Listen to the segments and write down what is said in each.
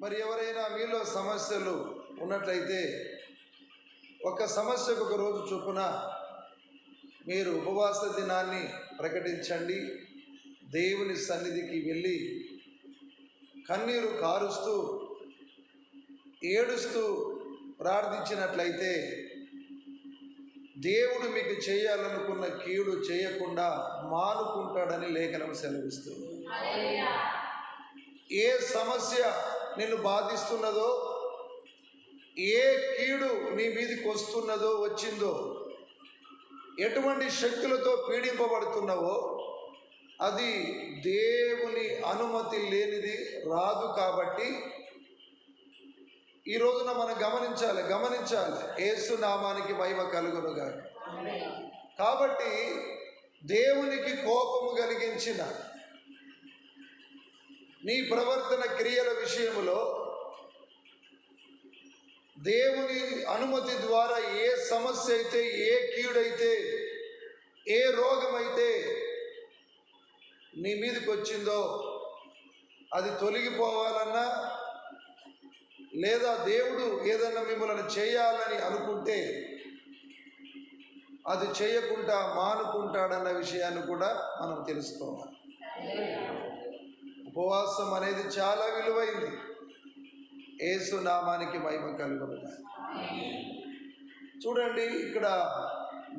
మరి ఎవరైనా మీలో సమస్యలు ఉన్నట్లయితే ఒక సమస్యకు ఒక రోజు చొప్పున మీరు ఉపవాస దినాన్ని ప్రకటించండి. దేవుని సన్నిధికి వెళ్ళి కన్నీరు కారుస్తూ ఏడుస్తూ ప్రార్థించినట్లయితే దేవుడు మీకు చేయాలనుకున్న కీడు చేయకుండా మానుకుంటాడని లేఖనం సెలవిస్తుంది. ఏ సమస్య నిన్ను బాధిస్తున్నదో ఏ కీడు నీ మీదకి వస్తున్నదో వచ్చిందో ఎటువంటి శక్తులతో పీడింపబడుతున్నావో అది దేవుని అనుమతి లేనిది రాదు కాబట్టి ఈ రోజున మనం గమనించాలి గమనించాలి. ఏసు నామానికి మహిమ కలుగునుగా కాబట్టి దేవునికి కోపము కలిగించిన నీ ప్రవర్తన క్రియల విషయంలో దేవుని అనుమతి ద్వారా ఏ సమస్య అయితే ఏ కీడైతే ఏ రోగమైతే నీ మీదకి వచ్చిందో అది తొలగిపోవాలన్నా లేదా దేవుడు ఏదన్నా మిమ్మల్ని చేయాలని అనుకుంటే అది చేయకుండా మానుకుంటాడన్న విషయాన్ని కూడా మనం తెలుసుకోవాలి. ఉపవాసం అనేది చాలా విలువైంది. ఏసు నామానికి మహిమ కలుగుతుంది చూడండి ఇక్కడ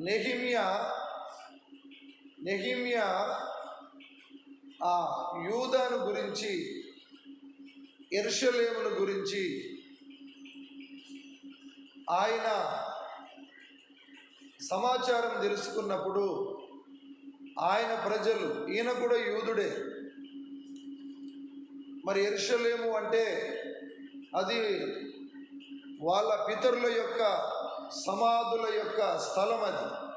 నెహిమ్యా నెహిమ్యా ఆ యూదాను గురించి ఎర్షలేమును గురించి ఆయన సమాచారం తెలుసుకున్నప్పుడు ఆయన ప్రజలు ఈయన కూడా యూదుడే. మరి ఎరుషలేము అంటే అది వాళ్ళ పితరుల యొక్క సమాధుల యొక్క స్థలం అది.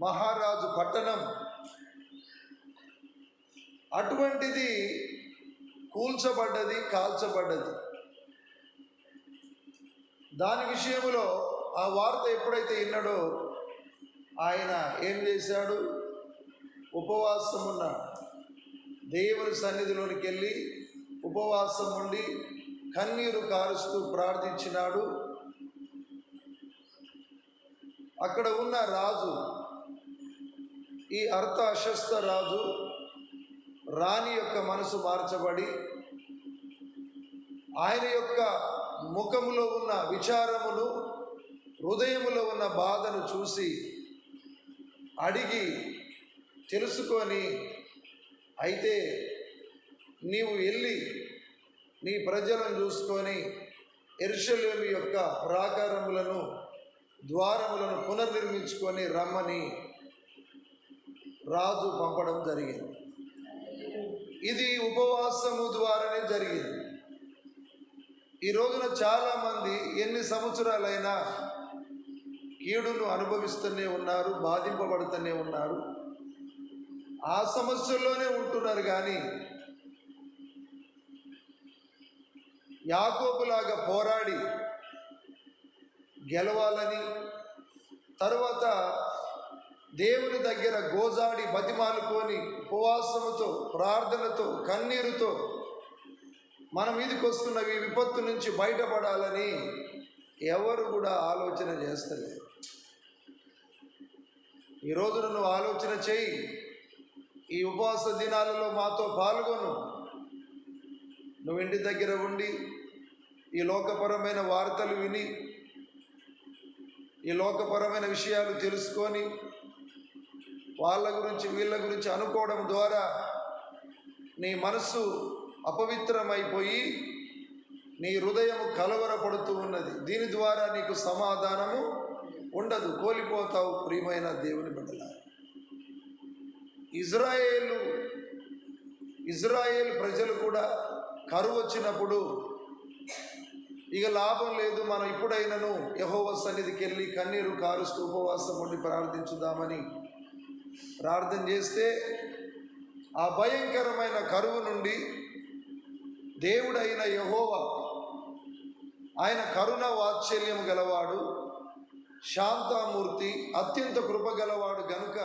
మహారాజు పట్టణం. అటువంటిది కూల్చబడ్డది కాల్చబడ్డది. దాని విషయంలో ఆ వార్త ఎప్పుడైతే విన్నాడో ఆయన ఏం చేశాడు? ఉపవాసం ఉన్న దేవుని సన్నిధిలోనికి వెళ్ళి ఉపవాసం ఉండి కన్నీరు కారుస్తూ ప్రార్థించినాడు. అక్కడ ఉన్న రాజు ఈ అర్థ అశస్త రాజు రాణి యొక్క మనసు మార్చబడి ఆయన యొక్క ముఖములో ఉన్న విచారమును హృదయములో ఉన్న బాధను చూసి అడిగి తెలుసుకొని అయితే నీవు వెళ్ళి నీ ప్రజలను చూసుకొని ఎరుషలేము యొక్క ప్రాకారములను ద్వారములను పునర్నిర్మించుకొని రమ్మని రాజు పంపడం జరిగింది. ఇది ఉపవాసము ద్వారానే జరిగింది. ఈ రోజున చాలామంది ఎన్ని సంవత్సరాలైనా కీడును అనుభవిస్తూనే ఉన్నారు బాధింపబడుతూనే ఉన్నారు. ఆ సమస్యల్లోనే ఉంటున్నారు కానీ యాకోబులాగా పోరాడి గెలవాలని తర్వాత దేవుని దగ్గర గోజాడి బతిమాలుకొని ఉపవాసముతో ప్రార్థనతో కన్నీరుతో మన మీదకి వస్తున్న ఈ విపత్తు నుంచి బయటపడాలని ఎవరు కూడా ఆలోచన చేస్తలేరు ఈ నువ్వు ఆలోచన చేయి. ఈ ఉపవాస దినాలలో మాతో పాల్గొను. నువ్వు ఇంటి దగ్గర ఉండి ఈ లోకపరమైన వార్తలు విని ఈ లోకపరమైన విషయాలు తెలుసుకొని వాళ్ళ గురించి వీళ్ళ గురించి అనుకోవడం ద్వారా నీ మనస్సు అపవిత్రమైపోయి నీ హృదయం కలవరపడుతూ ఉన్నది. దీని ద్వారా నీకు సమాధానము ఉండదు. కోల్పోతావు ప్రియమైన దేవుని బిడ్డల ఇజ్రాయేలు ఇజ్రాయేల్ ప్రజలు కూడా కరువు వచ్చినప్పుడు ఇక లాభం లేదు మనం ఇప్పుడైనను యహోవ సన్నిధికి వెళ్ళి కన్నీరు కారుస్తూ ఉపవాసం ఉండి ప్రార్థించుదామని ప్రార్థన చేస్తే ఆ భయంకరమైన కరువు నుండి దేవుడైన యహోవ ఆయన కరుణ వాత్సల్యం గలవాడు శాంతామూర్తి అత్యంత కృప గలవాడు గనుక